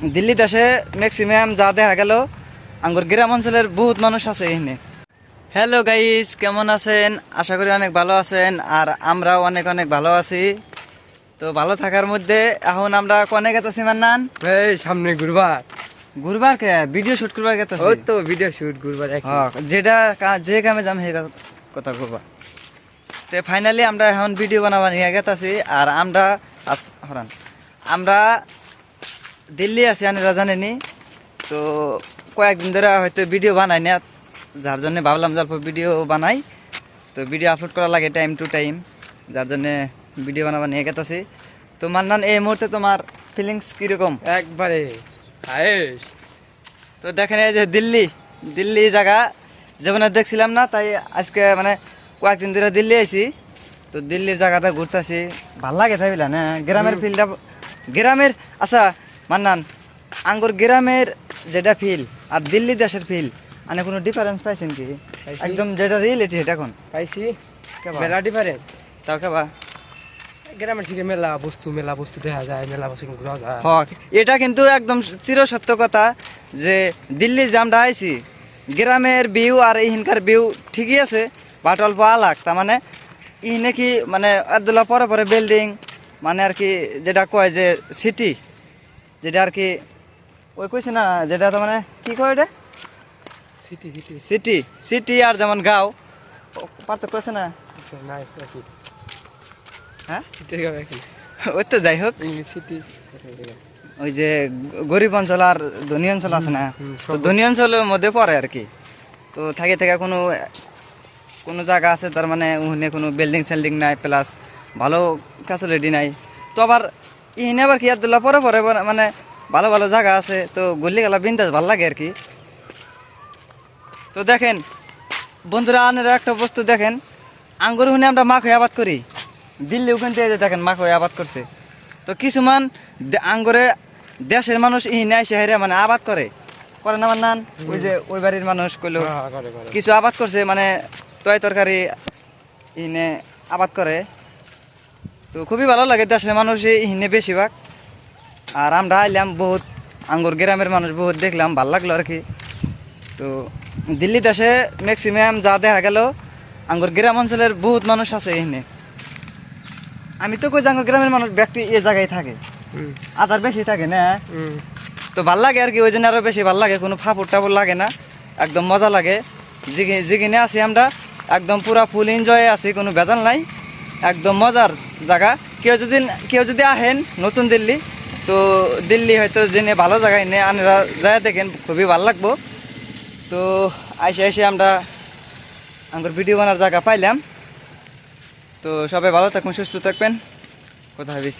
দিল্লি দেশে ম্যাক্সিমাম যা দেখা গেল আঙ্গুর গ্রাম অঞ্চলের বহুত মানুষ আছে এখানে। হ্যালো গাইস কেমন আছেন? আশা করি অনেক ভালো আছেন আর আমরাও অনেক অনেক ভালো আছি। তো ভালো থাকার মধ্যে এখন আমরা কনে গেতেছি মান্নান? এই সামনে ঘুরবার ঘুরবার কে? ভিডিও শুট করবার গেতেছি। ওই তো ভিডিও শুট হ্যাঁ, যেটা যে কামে যাম সেই কথা করবা তে ফাইনালি আমরা এখন ভিডিও বানাবা নিয়ে গেতাছি আর আমরা হরান। আমরা দিল্লি আছি আনেরা জানেনি তো কয়েকদিন ধরে হয়তো ভিডিও বানাই না যার জন্য ভাবলাম যে অল্প ভিডিও বানাই। তো ভিডিও আপলোড করা লাগে টাইম টু টাইম যার জন্য ভিডিও বানাবা নিয়ে গেতাছি। তো মান্নান এই মুহূর্তে তোমার ফিলিংস কীরকম? একবারে তো দেখেন এই যে দিল্লি দিল্লি জায়গা যেমন দেখছিলাম না তাই আজকে মানে কয়েকদিন ধরে দিল্লি আইছি। তো দিল্লির জায়গাটা ঘুরতেছি ভালো লাগে তাই না? গ্রামের ফিলটা গ্রামের আচ্ছা মান্নান আঙ্গুর গ্রামের যেটা ফিল আর দিল্লি দেশের ফিল মানে কোনো ডিফারেন্স পাইছেন কি? একদম যেটা রিয়েলিটি এখন পাইছি? মেলা ডিফারেন্ট তাও কেবা? গ্রামের থেকে মেলা বস্তু মেলা বস্তু দেখা যায় মেলা বস্তু ঘোরা যায়। হক এটা কিন্তু একদম চির সত্য কথা যে দিল্লি যে আমরা আইছি গ্রামের ভিউ আর ইহিনকার ভিউ ঠিকই আছে বাট অল্প আলাক তার মানে ই নাকি মানে একদলা পরে পরে বিল্ডিং মানে আর কি যেটা কয় যে সিটি যেটা আর কি ওই কইছে না যেটা তো মানে কি কয় ওটা সিটি সিটি সিটি সিটি আর যেমন গাঁও। পার্থক্য আছে না? একই হ্যাঁ? ওই তো যাই হোক। সিটি ওই যে গরিব অঞ্চল আর ধনী অঞ্চল আছে না? তো ধনী অঞ্চলের মধ্যে পড়ে আর কি। তো থাকে থেকে কোনো কোনো জায়গা আছে তার মানে ওখানে কোনো বিল্ডিং সেল্ডিং নাই প্লাস ভালো ফ্যাসিলিটি নাই। তো আবার ইহিনে আবার কি আবদুল্লাহ পরে পরে মানে ভালো ভালো জায়গা আছে তো গল্লি গেলা বিন্দাস ভালো লাগে আর কি। তো দেখেন বন্ধুরা আনেরা একটা বস্তু দেখেন। আঙ্গুর হুনে আমরা মাখ হয়ে আবাদ করি। দিল্লি ওখান থেকে যে দেখেন মাখ হয়ে আবাদ করছে। তো কিছুমান আঙ্গুরে দেশের মানুষ ইহিনে এসে হেরে মানে আবাদ করে। করে না নান? ওই যে ওই বাড়ির মানুষ কইলো হ্যাঁ করে কিছু আবাদ করছে মানে তয় তরকারি ইনে আবাদ করে। তো খুবই ভালো লাগে দেশের মানুষ ইহিনে বেশিরভাগ। আর আমরা আইলাম বহুত আঙ্গুর গ্রামের মানুষ বহুত দেখলাম ভালো লাগল আর কি। তো দিল্লি দেশে ম্যাক্সিমাম যা দেখা গেল আঙ্গুর গ্রাম অঞ্চলের বহুত মানুষ আছে এখানে। আমি তো কই আঙ্গুর গ্রামের মানুষ ব্যক্তি এ জায়গায় থাকে। আদার বেশি থাকে না। তো ভালো লাগে আর কি ওই জন্য আরও বেশি ভালো লাগে কোনো ফাপড় টাপড় লাগে না। একদম মজা লাগে। যেখানে আছি আমরা একদম পুরা ফুল এনজয়ে আছি কোনো বেজাল নাই। একদম মজার জায়গা। কেউ যদি কেউ যদি আহেন নতুন দিল্লি, তো দিল্লি হয়তো জেনে ভালো জায়গায় নেই আনারা যায় দেখেন, খুবই ভালো লাগবো। তো আইসে এসে আমরা আমার ভিডিও বানার জায়গা পাইলাম। তো সবাই ভালো থাকুন, সুস্থ থাকবেন। কথা ভাবিস